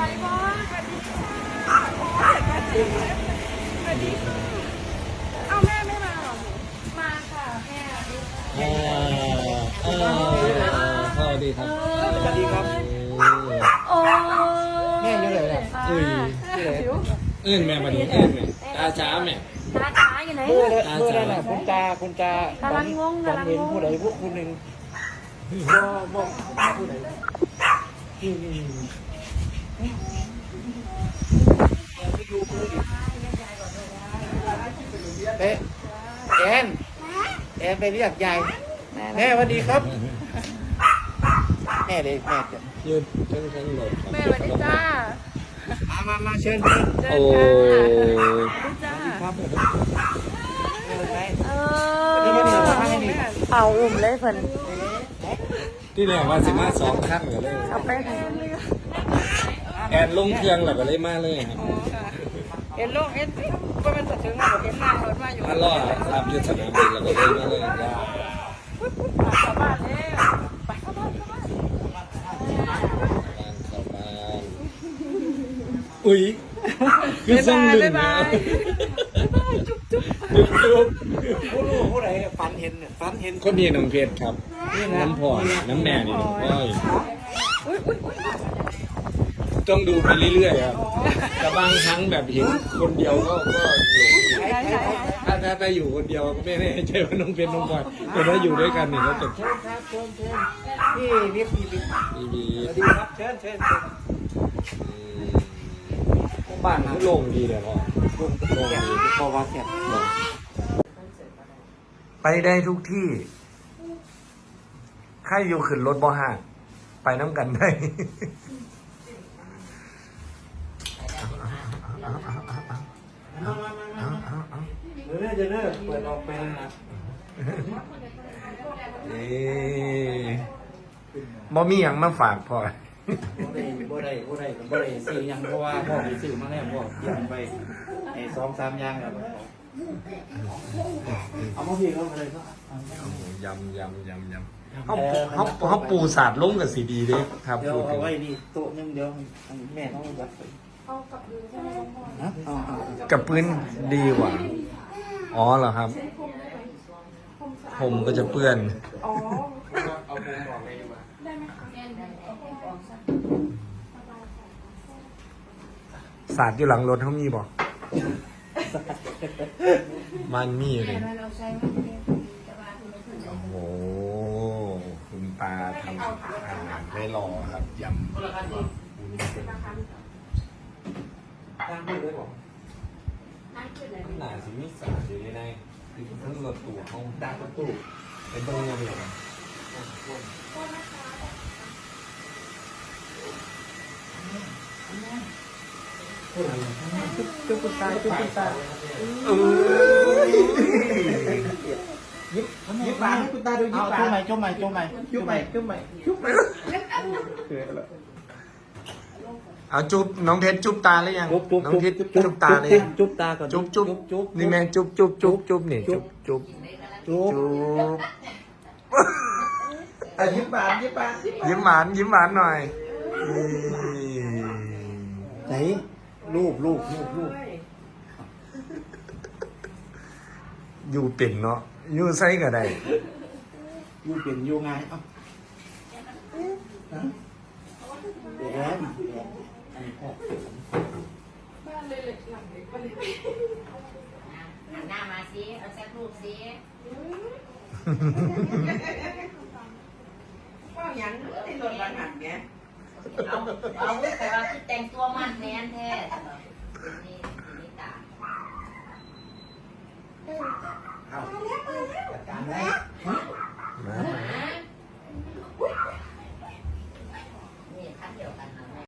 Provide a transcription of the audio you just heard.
ไปบ้างสวัสดีค่ะโอ้ยสวัสดีสวัสดีค่ะเอาแม่ไม่มาเหรอมาค่ะแม่อ่าเออสวัสดีครับสวัสดีครับโอ้แม่ยู่ไหนเนี่ยอุ้ยเอื้นแม่มาดิเอื้นแม่ตาช้าแม่ตาจ๋าอยู่ไหนเมื่อนั้นเมื่อนั้นน่ะคุณตาคุณตากำลังงงตอนกำลังงงผู้ใดพวกคุณหนึ่งบ่บ่ผู้ใดนี่นี่ เอ๊ะแอนแอนไปเรียกยายแม่สวัสดีครับแม่เลยแม่จะยืดเชิงเชิงหลบแม่สวัสดีจ้ามามามาเชิญเชิญเจอโอ้กันค่ะสวัสดีจ้าครับเชิญไหมเอนี่ไม่มีเหรออไม่มีเอาอุ้มเลยเพิ่นที่แรกว่าสิมาสองขั้นกันเลยเอาไปให้ แอนลงเครื่องแล้วก็เลยมาเลยครับเอ็นโลกเอ็นก็เป็นสัตว์ถึงมาบอกเอ็นนางรถมาอยู่มาล่อรับยุทธสนามบินแล้วก็เลยมาเลยจ้าชาวบ้านแล้วไปเข้าบ้านเข้าบ้านบ้านเข้าบ้านอุ้ยคือส่งหนึ่งนะจุ๊บจุ๊บจุ๊บผู้รู้ผู้ใดฝันเห็นเนี่ยฝันเห็นคนนี้น้องเพชรครับ น้ำพอน้ำแม่นี่น้องพ่อย ต้องดูไปเรื่อยๆครับแต่บางครั้งแบบเห็นคนเดียวก็ก็หลงอยู่ถ้าถ้าถ้าอยู่คนเดียวก็ไม่แน่ใจว่าน้องเพชรน้องพลอยแต่ถ้าอยู่ด้วยกันเนี่ยก็จะเชิญครับเชิญเชิญพี่นิดพี่บิ๊กมีมีสวัสดีครับเชิญเชิญบ้านเขาโล่งดีเลยพ่อลงลุงแกพอว่าแกไปได้ทุกที่ใครอยู่ขึ้นรถบ่ห่างไปน้ำกันได้ มามามามาเดี๋ยวเด้อเดี๋ยวเด้อเปิดออกเป็นนะเอ๊ะบ่มีหยังมาฝากพ่อบ่ได้บ่ได้บ่ได้บ่ได้ซื้อหยังเพราะว่าพ่อไปซื้อมาแล้วพ่อเตรียมไปไอ้สองสามอย่างแล้วเอามาพี่เขามาเลยก็ยำยำยำยำเขาเขาเขาปูศาสาดล้มกับสีดีเด้ครับเดี๋ยวพูดถึเอาง ไว้นี่โต๊ะนึงเดี๋ยวแม่ต้องยัดไป ฮะเอาเอากับพื้นดีกว่า อ๋อเหรอครับ ผมก็จะเปื้อนเอาปูออกเลยดีกว่าสาดอยู่หลังรถเขามีบอก มันมีเลยโอ้โห คุณตาทำอาหารให้รอครับยำ ตั้งมือเลยบอกหนาสิมีสาดอยู่ในในคือเพิ่งรถตัวเขาดักประตูเป็นตรงยังไงจุ๊บกุตาจุ๊บกุตาเออยิบยิบปากกุตาดูยิบปากจุ๊บใหม่จุ๊บใหม่จุ๊บใหม่จุ๊บใหม่จุ๊บใหม่จุ๊บใหม่ เอาจุ๊บน้องเพชรจุ๊บตาหรือยังจุ๊บจุ๊บน้องเพชรจุ๊บตาเลยงจุ๊บตาก่อนจุ๊บจุ๊บจุ๊บนี่แม่จุ๊บจุ๊บจุ๊บจุ๊บนี่จุ๊บจุ๊บจุ๊บจุ๊บอะยิบปากยิบปากยิ้มหวานยิ้มหวานหน่อยไหนรูปรูปรูปรูปอยู่เป็นเนาะอยู่ใส่ก็ได้ยูเป็นยูไงเอ้าฮะเดี๋ยวนะอันนี้พ่อ หันหน้า มาสิเอาสักรูปสิว่าอย่างนั้นในรถบัสหันเนี่ยเอาเอาแต่ว่าคือแต่งตัวมันแมนแท้นี่นี่ตาเอา